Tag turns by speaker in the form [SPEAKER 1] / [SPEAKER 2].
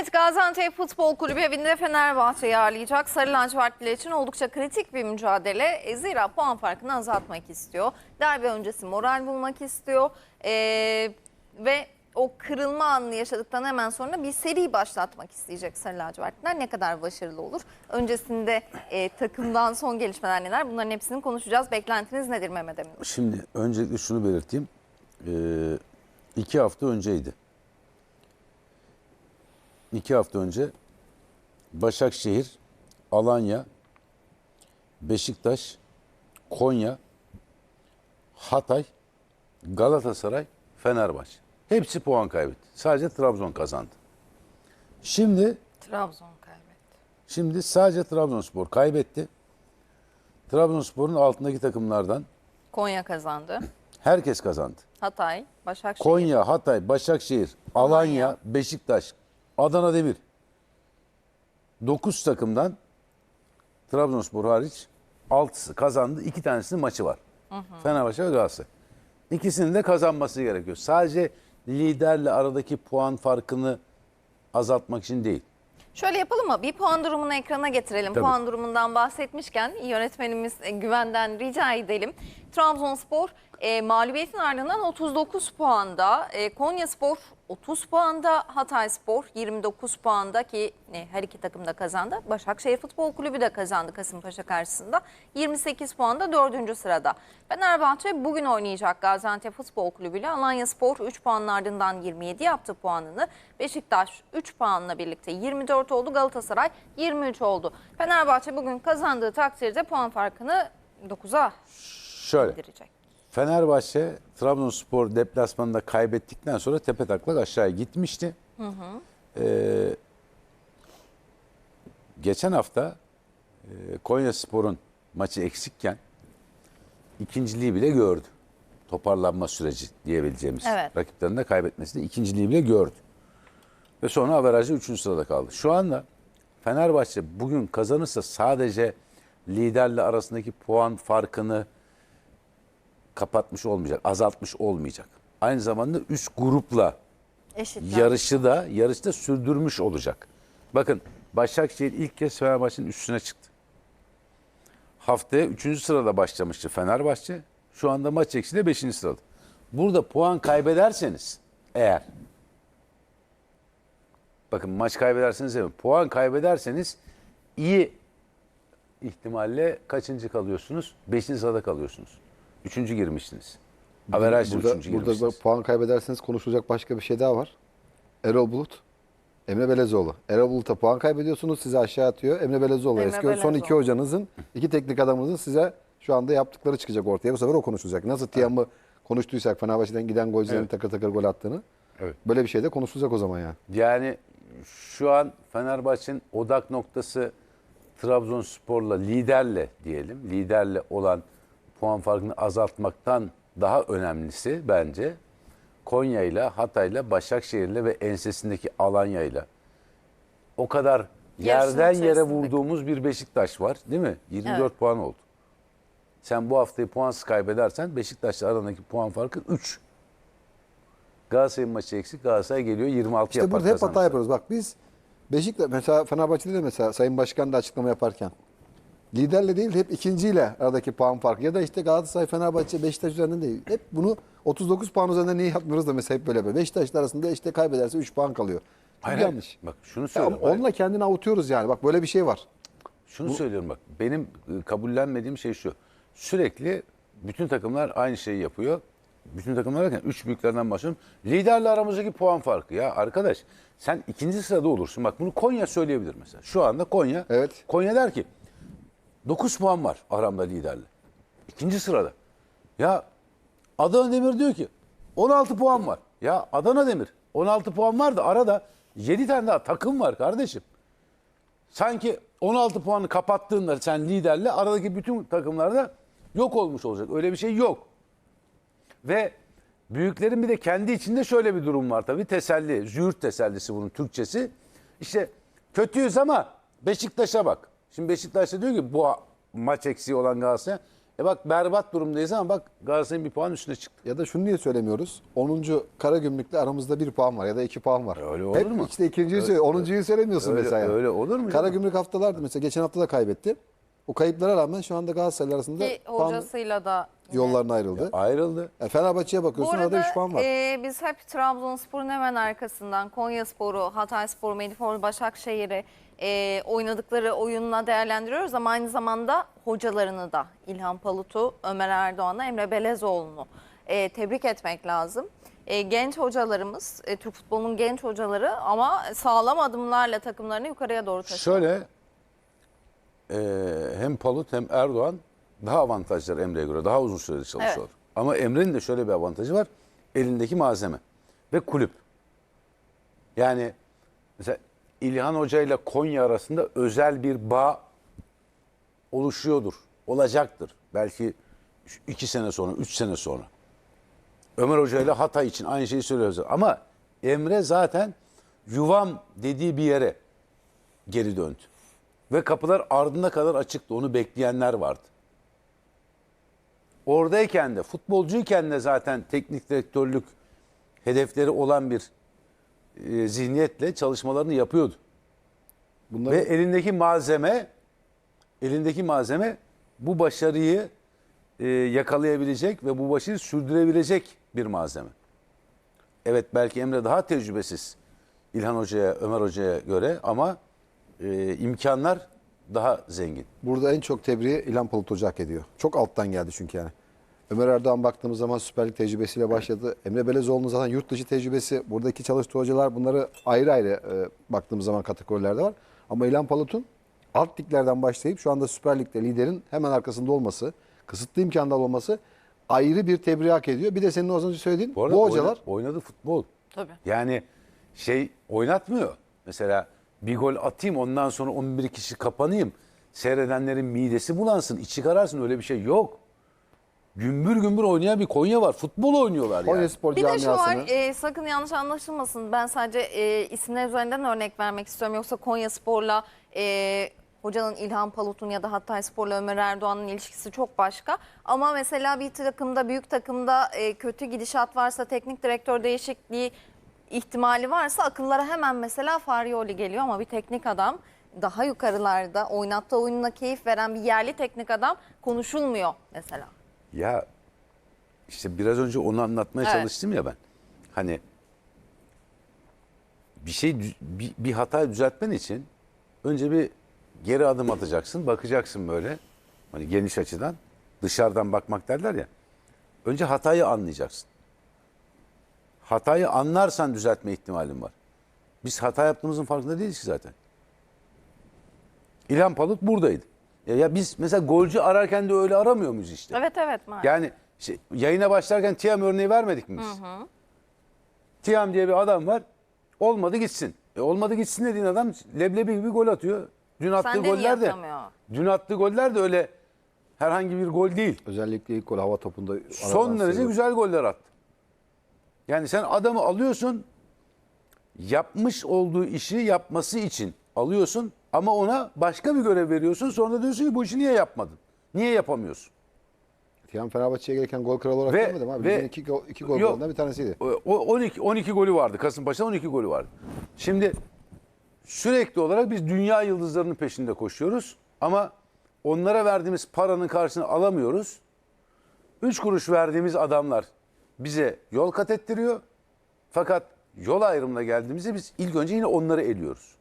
[SPEAKER 1] Evet Gaziantep Futbol Kulübü evinde Fenerbahçe'yi ağırlayacak. Sarı lacivertliler için oldukça kritik bir mücadele. E, Zira puan farkını azaltmak istiyor. Derbi öncesi moral bulmak istiyor. E, ve o kırılma anını yaşadıktan hemen sonra bir seri başlatmak isteyecek Sarı lacivertliler. Ne kadar başarılı olur? Öncesinde e, takımdan son gelişmeler neler? Bunların hepsini konuşacağız. Beklentiniz nedir Mehmet Emin?
[SPEAKER 2] Şimdi öncelikle şunu belirteyim. Ee, iki hafta önceydi. İki hafta önce Başakşehir, Alanya, Beşiktaş, Konya, Hatay, Galatasaray, Fenerbahçe. Hepsi puan kaybetti. Sadece Trabzon kazandı. Şimdi
[SPEAKER 1] Trabzon kaybetti.
[SPEAKER 2] şimdi sadece Trabzonspor kaybetti. Trabzonspor'un altındaki takımlardan
[SPEAKER 1] Konya kazandı.
[SPEAKER 2] herkes kazandı.
[SPEAKER 1] Hatay, Başakşehir.
[SPEAKER 2] Konya, Hatay, Başakşehir, Alanya, Beşiktaş, Adana Demir. 9 takımdan Trabzonspor hariç 6'sı kazandı. 2 tanesinin maçı var. Fenerbahçe ve Galatasaray. İkisinin de kazanması gerekiyor. Sadece liderle aradaki puan farkını azaltmak için değil.
[SPEAKER 1] Şöyle yapalım mı? Bir puan durumunu ekrana getirelim.
[SPEAKER 2] Tabii.
[SPEAKER 1] Puan durumundan bahsetmişken yönetmenimiz e, Güven'den rica edelim. Trabzonspor e, mağlubiyetin ardından 39 puanda, e, Konyaspor 30 puanda, Hatayspor 29 puanda ki e, her iki takım da kazandı. Başakşehir Futbol Kulübü de kazandı Kasımpaşa karşısında. 28 puanda 4. sırada. Fenerbahçe bugün oynayacak Gaziantep Futbol Kulübü ile Alanyaspor 3 puanın ardından 27 yaptı puanını. Beşiktaş 3 puanla birlikte 24 oldu. Galatasaray 23 oldu. Fenerbahçe bugün kazandığı takdirde puan farkını 9'a
[SPEAKER 2] Şöyle.
[SPEAKER 1] indirecek.
[SPEAKER 2] Fenerbahçe Trabzonspor deplasmanında kaybettikten sonra tepe taklak aşağıya gitmişti. Ee, geçen hafta e, Konya Spor'un maçı eksikken ikinciliği bile gördü. Toparlanma süreci diyebileceğimiz.
[SPEAKER 1] Evet.
[SPEAKER 2] Rakiplerinde kaybetmesini ikinciliği bile gördü. Ve sonra averajı 3. sırada kaldı. Şu anda Fenerbahçe bugün kazanırsa sadece liderle arasındaki puan farkını kapatmış olmayacak, azaltmış olmayacak. Aynı zamanda üst grupla
[SPEAKER 1] Eşitler.
[SPEAKER 2] yarışı da yarışta sürdürmüş olacak. Bakın Başakşehir ilk kez Fenerbahçe'nin üstüne çıktı. Haftaya 3. sırada başlamıştı Fenerbahçe. Şu anda maç eksiğiyle 5. sırada. Burada puan kaybederseniz eğer bakın maç kaybederseniz evet, puan kaybederseniz iyi ihtimalle kaçıncı kalıyorsunuz? 5. sırada kalıyorsunuz. Üçüncü girmişsiniz. Averajla
[SPEAKER 3] burada,
[SPEAKER 2] üçüncü
[SPEAKER 3] burada
[SPEAKER 2] girmişsiniz.
[SPEAKER 3] da puan kaybederseniz konuşulacak başka bir şey daha var. Erol Bulut, Emre Belezoğlu. Erol Bulut'a puan kaybediyorsunuz, sizi aşağı atıyor. Emre Belezoğlu
[SPEAKER 1] Emre
[SPEAKER 3] eski son
[SPEAKER 1] Belezoğlu.
[SPEAKER 3] iki hocanızın, iki teknik adamınızın size şu anda yaptıkları çıkacak ortaya. Bu sefer o konuşulacak. Nasıl Tiam'ı konuştuysak Fenerbahçe'den giden golcülerin
[SPEAKER 2] Evet.
[SPEAKER 3] takır takır gol attığını.
[SPEAKER 2] Evet.
[SPEAKER 3] Böyle bir şey de konuşulacak o zaman yani.
[SPEAKER 2] Yani şu an Fenerbahçe'nin odak noktası Trabzonspor'la liderle diyelim. Liderle olan puan farkını azaltmaktan daha önemlisi bence Konya'yla, Hatay'la, Başakşehir'le ve ensesindeki Alanya'yla o kadar yerden yere vurduğumuz bir Beşiktaş var değil mi? 24
[SPEAKER 1] Evet.
[SPEAKER 2] puan oldu. Sen bu haftayı puansız kaybedersen Beşiktaş'la arandaki puan farkı 3. Galatasaray'ın maçı eksik. Galatasaray geliyor 26
[SPEAKER 3] İşte
[SPEAKER 2] yapar
[SPEAKER 3] burada hep hata yapıyoruz. Bak biz Beşiktaş mesela Fenerbahçe'de de mesela Sayın Başkan da açıklama yaparken liderle değil hep ikinciyle aradaki puan farkı ya da işte Galatasaray, Fenerbahçe, Beşiktaş üzerinden değil. Hep bunu 39 puan üzerinden niye yapmıyoruz da mesela hep böyle yapıyor. Beşiktaş'la arasında işte kaybederse 3 puan kalıyor.
[SPEAKER 2] Hayır, hayır.
[SPEAKER 3] yanlış.
[SPEAKER 2] Bak şunu
[SPEAKER 3] Ya
[SPEAKER 2] söylüyorum. hayır.
[SPEAKER 3] onunla kendini avutuyoruz yani. Bak böyle bir şey var.
[SPEAKER 2] Şunu söylüyorum bak. Benim e, kabullenmediğim şey şu. Sürekli bütün takımlar aynı şeyi yapıyor. Bütün takımlar derken üç büyüklerden bahsediyorum. Liderle aramızdaki puan farkı. Ya arkadaş sen ikinci sırada olursun. Bak bunu Konya söyleyebilir mesela. Şu anda Konya.
[SPEAKER 3] Evet.
[SPEAKER 2] Konya der ki 9 puan var aramda liderle. İkinci sırada. Ya Adana Demir diyor ki 16 puan var. Ya Adana Demir 16 puan var da arada 7 tane daha takım var kardeşim. Sanki 16 puanı kapattığında sen liderle aradaki bütün takımlarda yok olmuş olacak. Öyle bir şey yok. Ve büyüklerin bir de kendi içinde şöyle bir durum var tabii. Teselli, züğürt tesellisi bunun Türkçesi. İşte kötüyüz ama Beşiktaş'a bak. Şimdi Beşiktaş da diyor ki bu maç eksiği olan Galatasaray. E bak berbat durumdayız ama bak Galatasaray'ın bir puan üstüne çıktı.
[SPEAKER 3] Ya da şunu niye söylemiyoruz? 10. Karagümrük'le aramızda bir puan var ya da iki puan var.
[SPEAKER 2] Öyle olur
[SPEAKER 3] Hep
[SPEAKER 2] mu?
[SPEAKER 3] işte ikinciyi söyle, 10.yu söylemiyorsun
[SPEAKER 2] Öyle-
[SPEAKER 3] mesela.
[SPEAKER 2] öyle olur mu canım?
[SPEAKER 3] Karagümrük haftalardı mesela geçen hafta da kaybetti. O kayıplara rağmen şu anda Galatasaray arasında
[SPEAKER 1] Ki
[SPEAKER 3] puan
[SPEAKER 1] hocasıyla da
[SPEAKER 3] yollarına ayrıldı.
[SPEAKER 2] Ayrıldı.
[SPEAKER 3] E, Fenerbahçe'ye
[SPEAKER 1] Bu
[SPEAKER 3] bakıyorsun arada
[SPEAKER 1] arada
[SPEAKER 3] 3 puan var.
[SPEAKER 1] e, biz hep Trabzonspor'un hemen arkasından Konyaspor'u, Hatayspor, Medipol, Başakşehir'i e, oynadıkları oyunla değerlendiriyoruz ama aynı zamanda hocalarını da İlhan Palut'u, Ömer Erdoğan'ı, Emre Belezoğlu'nu e, tebrik etmek lazım. E, genç hocalarımız, e, Türk futbolunun genç hocaları ama sağlam adımlarla takımlarını yukarıya doğru taşıyor.
[SPEAKER 2] Şöyle e, hem Palut hem Erdoğan daha avantajlılar Emre'ye göre. Daha uzun süreli çalışıyorlar.
[SPEAKER 1] Evet.
[SPEAKER 2] Ama Emre'nin de şöyle bir avantajı var. Elindeki malzeme ve kulüp. Yani mesela İlhan Hoca ile Konya arasında özel bir bağ oluşuyordur. Olacaktır. Belki iki sene sonra, üç sene sonra. Ömer Hoca ile Hatay için aynı şeyi söylüyoruz. Ama Emre zaten yuvam dediği bir yere geri döndü. Ve kapılar ardına kadar açıktı. Onu bekleyenler vardı. Oradayken de, futbolcuyken de zaten teknik direktörlük hedefleri olan bir e, zihniyetle çalışmalarını yapıyordu.
[SPEAKER 3] Bunları
[SPEAKER 2] Ve elindeki malzeme, elindeki malzeme bu başarıyı e, yakalayabilecek ve bu başarıyı sürdürebilecek bir malzeme. Evet belki Emre daha tecrübesiz İlhan Hoca'ya, Ömer Hoca'ya göre ama e, imkanlar daha zengin.
[SPEAKER 3] burada en çok tebriği İlhan Palut Hoca hak ediyor. Çok alttan geldi çünkü yani. Ömer Erdoğan baktığımız zaman Süper Lig tecrübesiyle başladı. Emre Belezoğlu'nun zaten yurt dışı tecrübesi. Buradaki çalıştığı hocalar bunları ayrı ayrı e, baktığımız zaman kategorilerde var. Ama İlhan Palut'un alt liglerden başlayıp şu anda Süper Lig'de liderin hemen arkasında olması, kısıtlı imkanda olması ayrı bir tebriği hak ediyor. Bir de senin az önce söylediğin bu,
[SPEAKER 2] arada
[SPEAKER 3] hocalar
[SPEAKER 2] oyna- oynadı futbol.
[SPEAKER 1] Tabii.
[SPEAKER 2] Yani şey oynatmıyor. Mesela bir gol atayım ondan sonra 11 kişi kapanayım. Seyredenlerin midesi bulansın, içi kararsın öyle bir şey yok. Gümbür gümbür oynayan bir Konya var. Futbol oynuyorlar yani.
[SPEAKER 3] Konya Spor
[SPEAKER 1] Bir de şu var,
[SPEAKER 3] camiasını
[SPEAKER 1] e, sakın yanlış anlaşılmasın. Ben sadece e, isimler üzerinden örnek vermek istiyorum. Yoksa Konya Spor'la e, hocanın İlhan Palut'un ya da Hatay Spor'la Ömer Erdoğan'ın ilişkisi çok başka. Ama mesela bir takımda, büyük takımda e, kötü gidişat varsa, teknik direktör değişikliği ihtimali varsa akıllara hemen mesela Farioli geliyor ama bir teknik adam daha yukarılarda oynattığı oyununa keyif veren bir yerli teknik adam konuşulmuyor mesela.
[SPEAKER 2] Ya işte biraz önce onu anlatmaya
[SPEAKER 1] Evet.
[SPEAKER 2] çalıştım ya ben. Hani bir şey bir, bir hata düzeltmen için önce bir geri adım atacaksın, bakacaksın böyle. Hani geniş açıdan dışarıdan bakmak derler ya. Önce hatayı anlayacaksın. Hatayı anlarsan düzeltme ihtimalin var. Biz hata yaptığımızın farkında değiliz ki zaten. İlhan Palut buradaydı. Ya, ya biz mesela golcü ararken de öyle aramıyor muyuz işte?
[SPEAKER 1] Evet evet maalesef.
[SPEAKER 2] Yani işte yayına başlarken Tiam örneği vermedik mi biz? Tiam diye bir adam var. Olmadı gitsin. E olmadı gitsin dediğin adam leblebi gibi gol atıyor. Dün attığı
[SPEAKER 1] Sen de niye
[SPEAKER 2] goller de
[SPEAKER 1] atamıyor?
[SPEAKER 2] dün attığı goller de öyle herhangi bir gol değil.
[SPEAKER 3] özellikle ilk gol hava topunda
[SPEAKER 2] Son
[SPEAKER 3] aradan
[SPEAKER 2] derece
[SPEAKER 3] sıyrıldı.
[SPEAKER 2] güzel goller attı. Yani sen adamı alıyorsun yapmış olduğu işi yapması için alıyorsun ama ona başka bir görev veriyorsun. Sonra diyorsun ki bu işi niye yapmadın? Niye yapamıyorsun?
[SPEAKER 3] Tiyan Fenerbahçe'ye gelirken gol kralı olarak
[SPEAKER 2] Ve-
[SPEAKER 3] abi.
[SPEAKER 2] ve-
[SPEAKER 3] iki, gol- iki gol
[SPEAKER 2] Yok.
[SPEAKER 3] bir tanesiydi.
[SPEAKER 2] O 12 12 golü vardı. Kasımpaşa'da 12 golü vardı. Şimdi sürekli olarak biz dünya yıldızlarının peşinde koşuyoruz ama onlara verdiğimiz paranın karşılığını alamıyoruz. 3 kuruş verdiğimiz adamlar bize yol kat ettiriyor. Fakat yol ayrımına geldiğimizde biz ilk önce yine onları eliyoruz.